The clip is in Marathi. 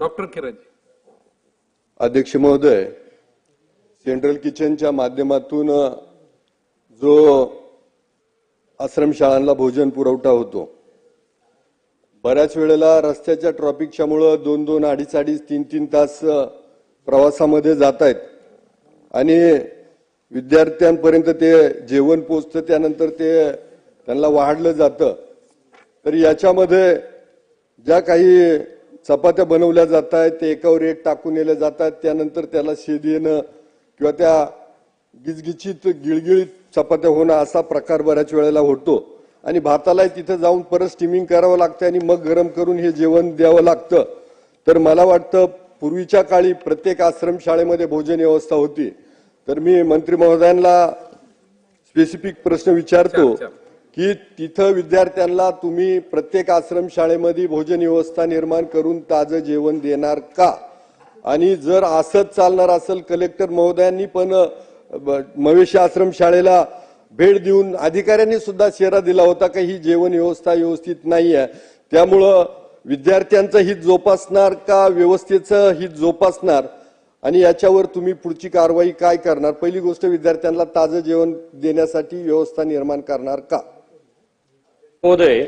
डॉक्टर किरणजी अध्यक्ष महोदय सेंट्रल किचनच्या माध्यमातून जो आश्रमशाळांना भोजन पुरवठा होतो बऱ्याच वेळेला रस्त्याच्या ट्रॉफिकच्या मुळे दोन दोन अडीच अडीच तीन तीन तास प्रवासामध्ये जात आहेत आणि विद्यार्थ्यांपर्यंत ते जेवण पोचतं त्यानंतर ते त्यांना वाढलं जातं. तर याच्यामध्ये ज्या काही चपात्या बनवल्या जात आहेत ते एकावर एक टाकून नेल्या आहेत त्यानंतर त्याला शेद येणं किंवा त्या गिचगिचीत गिळगिळीत चपात्या होणं असा प्रकार बऱ्याच वेळेला होतो. आणि भाताला तिथं जाऊन परत स्टिमिंग करावं लागतं आणि मग गरम करून हे जेवण द्यावं लागतं. तर मला वाटतं पूर्वीच्या काळी प्रत्येक आश्रम शाळेमध्ये भोजन व्यवस्था होती. तर मी मंत्री महोदयांना स्पेसिफिक प्रश्न विचारतो. की तिथं विद्यार्थ्यांना तुम्ही प्रत्येक आश्रम शाळेमध्ये भोजन व्यवस्था निर्माण करून ताजं जेवण देणार का? आणि जर असंच चालणार असेल कलेक्टर महोदयांनी पण ब- मवेशी आश्रम शाळेला भेट देऊन अधिकाऱ्यांनी सुद्धा शेरा दिला होता का ही जेवण व्यवस्था व्यवस्थित नाही आहे त्यामुळं विद्यार्थ्यांचं हित जोपासणार का? व्यवस्थेचं हित जोपासणार? आणि याच्यावर तुम्ही पुढची कारवाई काय करणार? पहिली गोष्ट विद्यार्थ्यांना ताजं जेवण देण्यासाठी व्यवस्था निर्माण करणार का? महोदय